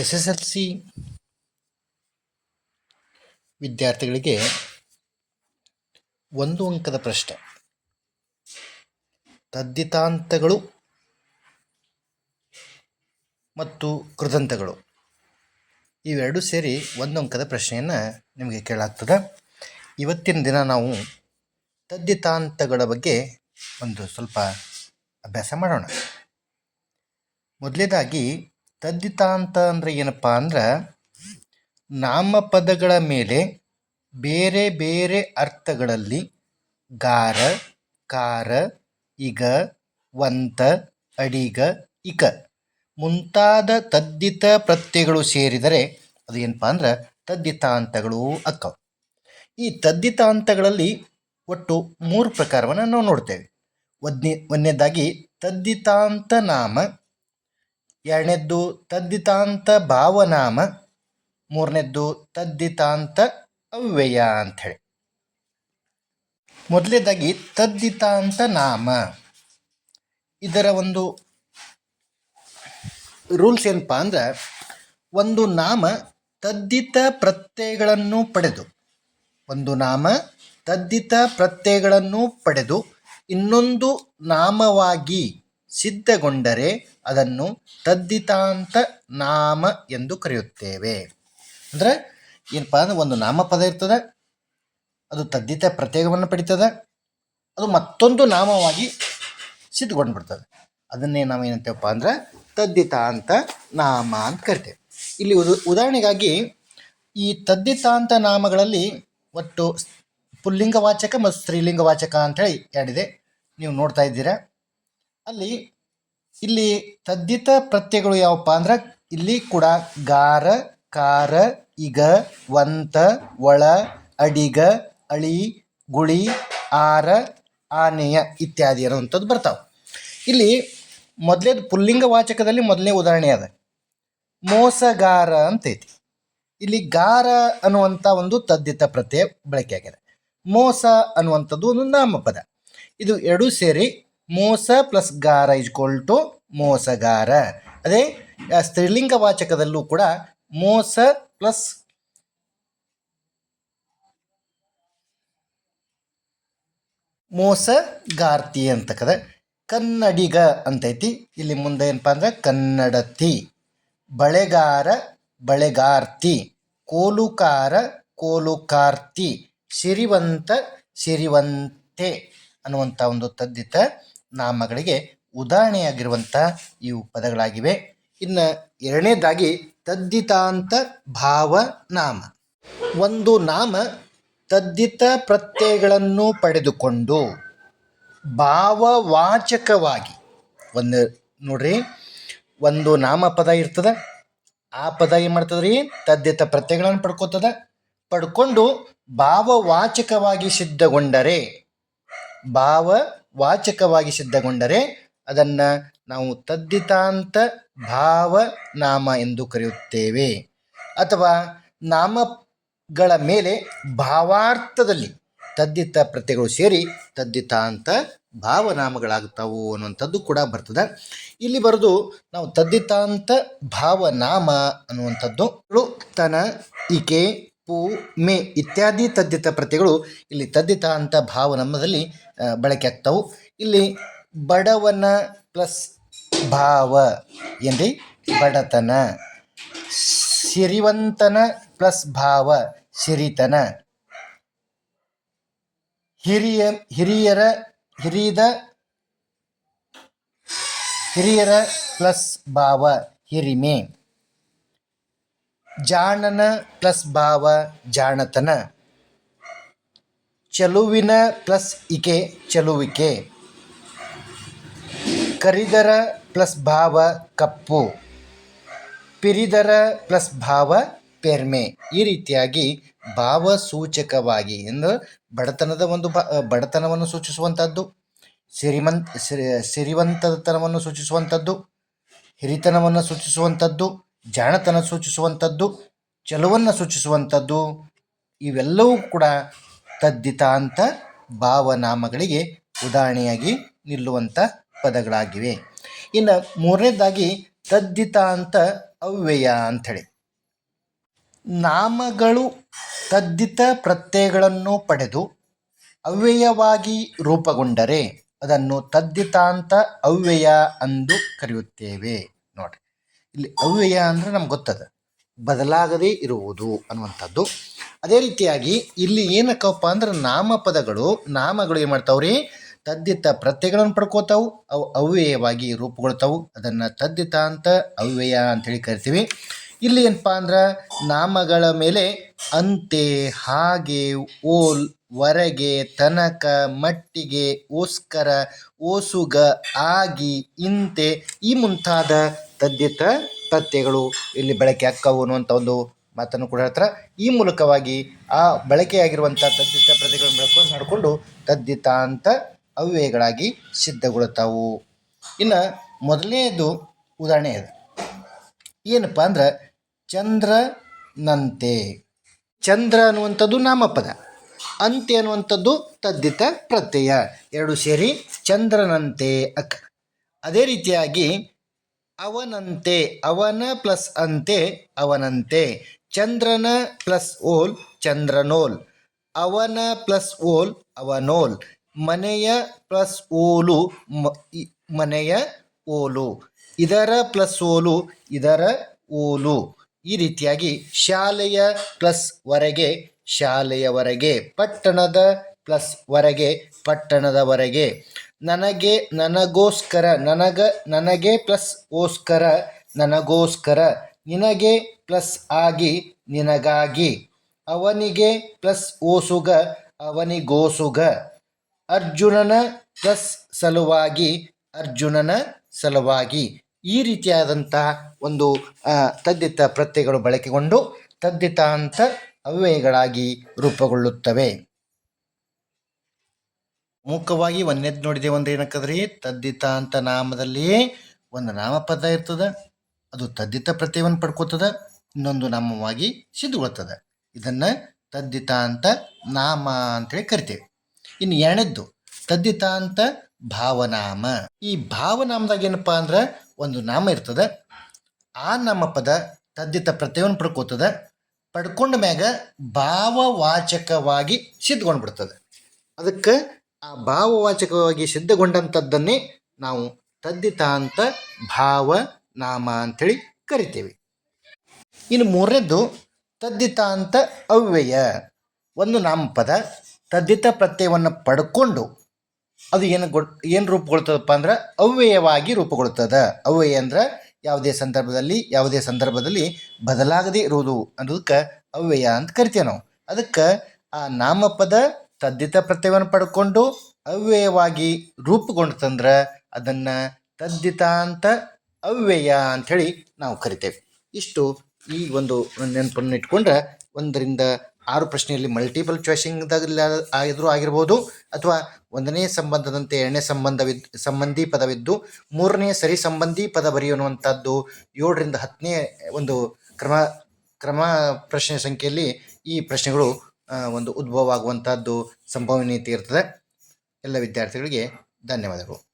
S S L C ವಿದ್ಯಾರ್ಥಿಗಳಿಗೆ ಒಂದು ಅಂಕದ ಪ್ರಶ್ನೆ. ತದ್ದಿತಾಂತಗಳು ಮತ್ತು ಕೃದಂತಗಳು ಇವೆರಡು ಸೇರಿ ಒಂದು ಅಂಕದ ಪ್ರಶ್ನೆಯನ್ನು ನಿಮಗೆ ಕೇಳಾಗ್ತದೆ. ಇವತ್ತಿನ ದಿನ ನಾವು ತದ್ದಿತಾಂತಗಳ ಬಗ್ಗೆ ಒಂದು ಸ್ವಲ್ಪ ಅಭ್ಯಾಸ ಮಾಡೋಣ. ಮೊದಲೇದಾಗಿ ತದ್ದಿತಾಂತ ಅಂದರೆ ಏನಪ್ಪ ಅಂದ್ರೆ ನಾಮಪದಗಳ ಮೇಲೆ ಬೇರೆ ಬೇರೆ ಅರ್ಥಗಳಲ್ಲಿ ಗಾರ, ಕಾರ, ಇಗ, ವಂತ, ಅಡಿಗ, ಇಕ ಮುಂತಾದ ತದ್ದಿತ ಪ್ರತ್ಯಯಗಳು ಸೇರಿದರೆ ಅದು ಏನಪ್ಪ ಅಂದ್ರೆ ತದ್ದಿತಾಂತಗಳು ಅಕ್ಕವು. ಈ ತದ್ದಿತಾಂತಗಳಲ್ಲಿ ಒಟ್ಟು ಮೂರು ಪ್ರಕಾರವನ್ನು ನಾವು ನೋಡ್ತೇವೆ. ಒಂದನೇ, ಒಂದನೇದಾಗಿ ತದ್ದಿತಾಂತ ನಾಮ ಎರಡನೇದ್ದು ತದ್ದಿತಾಂತ ಭಾವನಾಮ, ಮೂರನೇದ್ದು ತದ್ದಿತಾಂತ ಅವ್ಯಯ ಅಂಥೇಳಿ. ಮೊದಲನೇದಾಗಿ ತದ್ದಿತಾಂತ ನಾಮ. ಇದರ ಒಂದು ರೂಲ್ಸ್ ಏನಪ್ಪ ಅಂದ್ರೆ, ಒಂದು ನಾಮ ತದ್ದಿತ ಪ್ರತ್ಯಯಗಳನ್ನು ಪಡೆದು, ಒಂದು ನಾಮ ತದ್ದಿತ ಪ್ರತ್ಯಯಗಳನ್ನು ಪಡೆದು, ಇನ್ನೊಂದು ನಾಮವಾಗಿ ಸಿದ್ಧಗೊಂಡರೆ ಅದನ್ನು ತದ್ದಿತಾಂತ ನಾಮ ಎಂದು ಕರೆಯುತ್ತೇವೆ. ಅಂದರೆ ಏನಪ್ಪ ಅಂದ್ರೆ ಒಂದು ನಾಮಪದ ಇರ್ತದೆ, ಅದು ತದ್ದಿತ ಪ್ರತ್ಯೇಕವನ್ನು ಪಡಿತದೆ, ಅದು ಮತ್ತೊಂದು ನಾಮವಾಗಿ ಸಿದ್ಧಗೊಂಡು ಬಿಡ್ತದೆ ಅದನ್ನೇ ನಾವು ಏನಂತೇವಪ್ಪ ಅಂದ್ರೆ ತದ್ದಿತಾಂತ ನಾಮ ಅಂತ ಕರಿತೇವೆ. ಇಲ್ಲಿ ಉದ, ಉದಾಹರಣೆಗಾಗಿ ಈ ತದ್ದಿತಾಂತ ನಾಮಗಳಲ್ಲಿ ಒಟ್ಟು ಪುಲ್ಲಿಂಗವಾಚಕ ಮತ್ತು ಸ್ತ್ರೀಲಿಂಗವಾಚಕ ಅಂಥೇಳಿ ಎರಡಿದೆ. ನೀವು ನೋಡ್ತಾ ಇದ್ದೀರಾ? ಅಲ್ಲಿ ಇಲ್ಲಿ ತದ್ದಿತ ಪ್ರತ್ಯಗಳು ಯಾವಪ್ಪ ಅಂದ್ರೆ ಇಲ್ಲಿ ಕೂಡ ಗಾರ, ಕಾರ, ಇಗ, ವಂತ, ಒಳ, ಅಡಿಗ, ಅಳಿ, ಗುಳಿ, ಆರ, ಆನೆಯ ಇತ್ಯಾದಿ ಅನ್ನುವಂಥದ್ದು ಬರ್ತಾವೆ. ಇಲ್ಲಿ ಮೊದಲೇದು ಪುಲ್ಲಿಂಗ ವಾಚಕದಲ್ಲಿ ಮೊದಲನೇ ಉದಾಹರಣೆ ಅದ. ಮೋಸಗಾರ ಅಂತೈತಿ. ಇಲ್ಲಿ ಗಾರ ಅನ್ನುವಂಥ ಒಂದು ತದ್ದಿತ ಪ್ರತ್ಯಯ ಬಳಕೆ ಆಗಿದೆ ಮೋಸ ಅನ್ನುವಂಥದ್ದು ಒಂದು ನಾಮಪದ. ಇದು ಎರಡೂ ಸೇರಿ ಮೋಸ ಪ್ಲಸ್ ಗಾರ ಇಜ್ಕೊಲ್ ಟು ಮೋಸಗಾರ. ಅದೇ ಸ್ತ್ರೀಲಿಂಗ ವಾಚಕದಲ್ಲೂ ಕೂಡ ಮೋಸ ಪ್ಲಸ್ ಮೋಸಗಾರ್ತಿ ಅಂತಕ್ಕದ ಕನ್ನಡಿಗ ಅಂತೈತಿ. ಇಲ್ಲಿ ಮುಂದೆ ಏನಪ್ಪ ಅಂದ್ರೆ ಕನ್ನಡತಿ, ಬಳೆಗಾರ, ಬಳೆಗಾರ್ತಿ, ಕೋಲುಕಾರ, ಕೋಲುಕಾರ್ತಿ, ಸಿರಿವಂತ, ಸಿರಿವಂತೆ ಅನ್ನುವಂಥ ಒಂದು ತದ್ದಿತ. ನಾಮಗಳಿಗೆ ಉದಾಹರಣೆಯಾಗಿರುವಂಥ ಇವು ಪದಗಳಾಗಿವೆ. ಇನ್ನು ಎರಡನೇದಾಗಿ ತದ್ದಿತಾಂತ ಭಾವನಾಮ ಒಂದು ನಾಮ ತದ್ದಿತ ಪ್ರತ್ಯಯಗಳನ್ನು ಪಡೆದುಕೊಂಡು ಭಾವವಾಚಕವಾಗಿ ಒಂದು ನೋಡ್ರಿ, ಒಂದು ನಾಮ ಪದ ಇರ್ತದೆ, ಆ ಪದ ಏನು ಮಾಡ್ತದೆ ರೀ ತದ್ದಿತ ಪ್ರತ್ಯಯಗಳನ್ನು ಪಡ್ಕೋತದ. ಪಡ್ಕೊಂಡು ಭಾವವಾಚಕವಾಗಿ ಸಿದ್ಧಗೊಂಡರೆ ಭಾವವಾಚಕವಾಗಿ ಸಿದ್ಧಗೊಂಡರೆ ಅದನ್ನು ನಾವು ತದ್ದಿತಾಂತ ಭಾವನಾಮ ಎಂದು ಕರೆಯುತ್ತೇವೆ. ಅಥವಾ ನಾಮಗಳ ಮೇಲೆ ಭಾವಾರ್ಥದಲ್ಲಿ ತದ್ದಿತ ಪ್ರತ್ಯಗಳು ಸೇರಿ ತದ್ದಿತಾಂತ ಭಾವನಾಮಗಳಾಗ್ತಾವು ಅನ್ನುವಂಥದ್ದು ಕೂಡ ಬರ್ತದೆ. ಇಲ್ಲಿ ಬರೆದು ನಾವು ತದ್ದಿತಾಂತ ಭಾವನಾಮ ಅನ್ನುವಂಥದ್ದು ತನ ಇಕೆ ಪು ಮೇ ಇತ್ಯಾದಿ ತದ್ದಿತ ಪ್ರತಿಗಳು ಇಲ್ಲಿ ತದ್ದಿತ ಅಂತ ಭಾವ ನಮ್ಮದಲ್ಲಿ ಬಳಕೆ ಆಗ್ತಾವು. ಇಲ್ಲಿ ಬಡವನ ಪ್ಲಸ್ ಭಾವ ಏನ್ರಿ ಬಡತನ. ಸಿರಿವಂತನ ಪ್ಲಸ್ ಭಾವ ಸಿರಿತನ. ಹಿರಿಯ, ಹಿರಿಯರ, ಹಿರಿದ, ಹಿರಿಯರ ಪ್ಲಸ್ ಭಾವ ಹಿರಿಮೆ. ಜಾಣನ ಪ್ಲಸ್ ಭಾವ ಜಾಣತನ. ಚಲುವಿನ ಪ್ಲಸ್ ಇಕೆ ಚಲುವಿಕೆ. ಕರಿದರ ಪ್ಲಸ್ ಭಾವ ಕಪ್ಪು. ಪಿರಿದರ ಪ್ಲಸ್ ಭಾವ ಪೆರ್ಮೆ. ಈ ರೀತಿಯಾಗಿ ಭಾವ ಸೂಚಕವಾಗಿ ಎಂದು ಬಡತನದ ಒಂದು ಬಡತನವನ್ನು ಸೂಚಿಸುವಂಥದ್ದು. ಸಿರಿಮಂತ್, ಸಿರಿ ಸಿರಿವಂತತನವನ್ನು ಸೂಚಿಸುವಂಥದ್ದು. ಹಿರಿತನವನ್ನು ಸೂಚಿಸುವಂಥದ್ದು. ಜಾಣತನ ಸೂಚಿಸುವಂಥದ್ದು, ಚಲುವನ್ನು ಸೂಚಿಸುವಂಥದ್ದು, ಇವೆಲ್ಲವೂ ಕೂಡ ತದ್ದಿತಾಂತ ಭಾವನಾಮಗಳಿಗೆ ಉದಾಹರಣೆಯಾಗಿ ನಿಲ್ಲುವಂಥ ಪದಗಳಾಗಿವೆ. ಇನ್ನು ಮೂರನೇದಾಗಿ ತದ್ದಿತಾಂತ ಅವ್ಯಯ ಅಂಥೇಳಿ. ನಾಮಗಳು ತದ್ದಿತ ಪ್ರತ್ಯಯಗಳನ್ನು ಪಡೆದು ಅವ್ಯಯವಾಗಿ ರೂಪುಗೊಂಡರೆ ಅದನ್ನು ತದ್ದಿತಾಂತ ಅವ್ಯಯ ಎಂದು ಕರೆಯುತ್ತೇವೆ. ಇಲ್ಲಿ ಅವ್ಯಯ ಅಂದರೆ ನಮ್ಗೆ ಗೊತ್ತದ. ಬದಲಾಗದೇ ಇರುವುದು ಅನ್ನುವಂಥದ್ದು. ಅದೇ ರೀತಿಯಾಗಿ ಇಲ್ಲಿ ಏನಕ್ಕಪ್ಪ ಅಂದ್ರೆ ನಾಮಪದಗಳು ನಾಮಗಳು ಏನು ಮಾಡ್ತಾವ್ರಿ? ತದ್ದಿತ ಪ್ರತ್ಯಯಗಳನ್ನು ಪಡ್ಕೋತಾವು, ಅವು ಅವ್ಯಯವಾಗಿ ರೂಪುಗೊಳ್ತಾವು. ಅದನ್ನು ತದ್ದಿತ ಅಂತ ಅವ್ಯಯ ಅಂತೇಳಿ ಕರಿತೀವಿ. ಇಲ್ಲಿ ಏನಪ್ಪ ಅಂದ್ರೆ ನಾಮಗಳ ಮೇಲೆ ಅಂತೆ, ಹಾಗೆ, ಓಲ್, ವರೆಗೆ, ತನಕ, ಮಟ್ಟಿಗೆ, ಓಸ್ಕರ, ಓಸುಗ, ಆಗಿ, ಇಂತೆ ಈ ಮುಂತಾದ ತದ್ದಿತ ಪ್ರತ್ಯಯಗಳು ಇಲ್ಲಿ ಬಳಕೆ ಅಕ್ಕವು ಅನ್ನುವಂಥ ಒಂದು ಮಾತನ್ನು ಕೂಡ ಹೇಳ್ತಾರೆ. ಈ ಮೂಲಕವಾಗಿ ಆ ಬಳಕೆಯಾಗಿರುವಂಥ ತದ್ದಿತ ಪ್ರತಿಗಳನ್ನು ಬೆಳಕೊಂಡು ಮಾಡಿಕೊಂಡು ತದ್ದಿತ ಅಂತ ಅವ್ಯಯಗಳಾಗಿ ಸಿದ್ಧಗೊಳ್ತಾವು ಇನ್ನು ಮೊದಲನೇದು ಉದಾಹರಣೆ ಅದು. ಏನಪ್ಪ ಅಂದ್ರೆ ಚಂದ್ರನಂತೆ. ಚಂದ್ರ ಅನ್ನುವಂಥದ್ದು ನಾಮಪದ. ಅಂತೆ ಅನ್ನುವಂಥದ್ದು ತದ್ದಿತ ಪ್ರತ್ಯಯ. ಎರಡು ಸೇರಿ ಚಂದ್ರನಂತೆ ಅಕ್ಕ. ಅದೇ ರೀತಿಯಾಗಿ ಅವನಂತೆ, ಅವನ ಪ್ಲಸ್ ಅಂತೆ, ಅವನಂತೆ. ಚಂದ್ರನ ಪ್ಲಸ್ ಓಲ್, ಚಂದ್ರನೋಲ್. ಅವನ ಪ್ಲಸ್ ಓಲ್, ಅವನೋಲ್. ಮನೆಯ ಪ್ಲಸ್ ಓಲು ಮನೆಯ ಓಲು. ಇದರ ಪ್ಲಸ್ ಓಲು, ಇದರ ಓಲು. ಈ ರೀತಿಯಾಗಿ ಶಾಲೆಯ ಪ್ಲಸ್ ವರೆಗೆ ಶಾಲೆಯವರೆಗೆ ಪಟ್ಟಣದ ಪ್ಲಸ್ ವರೆಗೆ ಪಟ್ಟಣದವರೆಗೆ ನನಗೆ ನನಗೋಸ್ಕರ, ನನಗ, ನನಗೆ ಪ್ಲಸ್ ಓಸ್ಕರ, ನನಗೋಸ್ಕರ, ನಿನಗೆ ಪ್ಲಸ್ ಆಗಿ, ನಿನಗಾಗಿ. ಅವನಿಗೆ ಪ್ಲಸ್ ಓಸುಗ, ಅವನಿಗೋಸುಗ. ಅರ್ಜುನನ ಪ್ಲಸ್ ಸಲುವಾಗಿ, ಅರ್ಜುನನ ಸಲುವಾಗಿ. ಈ ರೀತಿಯಾದಂತಹ ಒಂದು ತದ್ದಿತ ಪ್ರತ್ಯಯಗಳು ಬಳಕೆಗೊಂಡು ತದ್ದಿತ ಅಂತ ಅವ್ಯಯಗಳಾಗಿ ರೂಪುಗೊಳ್ಳುತ್ತವೆ. ಮುಖವಾಗಿ ಒಂದನೇದು ನೋಡಿದೆವು ಅಂದ್ರೆ ಏನಕ್ಕದ್ರಿ? ತದ್ದಿತ ಅಂತ ನಾಮದಲ್ಲಿ ಒಂದು ನಾಮಪದ ಇರ್ತದೆ. ಅದು ತದ್ದಿತ ಪ್ರತ್ಯಯವನ್ನು ಪಡ್ಕೋತದ. ಇನ್ನೊಂದು ನಾಮವಾಗಿ ಸಿದ್ಧಗೊಳ್ತದ. ಇದನ್ನ ತದ್ದಿತ ಅಂತ ನಾಮ ಅಂತೇಳಿ ಕರಿತೇವೆ. ಇನ್ನು ಎರಡನೇದ್ದು, ತದ್ದಿತ ಅಂತ ಭಾವನಾಮ. ಈ ಭಾವನಾಮದಾಗ ಏನಪ್ಪಾ ಅಂದ್ರೆ ಒಂದು ನಾಮ ಇರ್ತದ. ಆ ನಾಮಪದ ತದ್ದಿತ ಪ್ರತ್ಯಯವನ್ನು ಪಡ್ಕೋತದ. ಪಡ್ಕೊಂಡ ಮ್ಯಾಗ ಭಾವವಾಚಕವಾಗಿ ಸಿದ್ಧಗೊಂಡ್ಬಿಡ್ತದೆ. ಅದಕ್ಕೆ ಆ ಭಾವವಾಚಕವಾಗಿ ಸಿದ್ಧಗೊಂಡಂಥದ್ದನ್ನೇ ನಾವು ತದ್ದಿತಾಂತ ಭಾವ ನಾಮ ಅಂಥೇಳಿ ಕರಿತೇವೆ. ಇನ್ನು ಮೂರನೇದ್ದು ತದ್ದಿತಾಂತ ಅವ್ಯಯ. ಒಂದು ನಾಮಪದ ತದ್ದಿತ ಪ್ರತ್ಯಯವನ್ನು ಪಡ್ಕೊಂಡು ಅದು ಏನು ಗೊ, ಏನು ರೂಪುಗೊಳ್ತದಪ್ಪ ಅಂದ್ರೆ ಅವ್ಯಯವಾಗಿ ರೂಪುಗೊಳ್ತದ. ಅವ್ಯಯ ಅಂದ್ರೆ ಯಾವುದೇ ಸಂದರ್ಭದಲ್ಲಿ ಯಾವುದೇ ಸಂದರ್ಭದಲ್ಲಿ ಬದಲಾಗದೇ ಇರುವುದು ಅನ್ನೋದಕ್ಕೆ ಅವ್ಯಯ ಅಂತ ಕರಿತೇವೆ ನಾವು. ಅದಕ್ಕೆ ಆ ನಾಮಪದ ತದ್ದಿತ ಪ್ರತ್ಯಯವನ್ನು ಪಡ್ಕೊಂಡು ಅವ್ಯಯವಾಗಿ ರೂಪುಗೊಂಡು ರೂಪುಗೊಂಡ್ತಂದ್ರೆ ಅದನ್ನು ತದ್ದಿತ ಅಂತ ಅವ್ಯಯ ಅಂಥೇಳಿ ನಾವು ಕರಿತೇವೆ. ಇಷ್ಟು ಈ ಒಂದು ನೆನಪನ್ನು ಇಟ್ಕೊಂಡ್ರೆ ಒಂದರಿಂದ ಆರು ಪ್ರಶ್ನೆಯಲ್ಲಿ ಮಲ್ಟಿಪಲ್ ಚಾಯ್ಸಿಂಗ್ದಾಗಲಿ ಆಗಿದ್ರೂ ಆಗಿರ್ಬೋದು ಅಥವಾ ಒಂದನೇ ಸಂಬಂಧದಂತೆ ಎರಡನೇ ಸಂಬಂಧವಿದ್ ಸಂಬಂಧಿ ಪದವಿದ್ದು ಮೂರನೇ ಸರಿ ಸಂಬಂಧಿ ಪದ ಬರೆಯುವಂಥದ್ದು ಏಳರಿಂದ ಹತ್ತನೇ ಒಂದು ಕ್ರಮ ಕ್ರಮ ಪ್ರಶ್ನೆ ಸಂಖ್ಯೆಯಲ್ಲಿ ಈ ಪ್ರಶ್ನೆಗಳು ಒಂದು ಉದ್ಭವ ಆಗುವಂಥದ್ದು ಸಂಭವನೀಯತೆ ಇರ್ತದೆ. ಎಲ್ಲ ವಿದ್ಯಾರ್ಥಿಗಳಿಗೆ ಧನ್ಯವಾದಗಳು.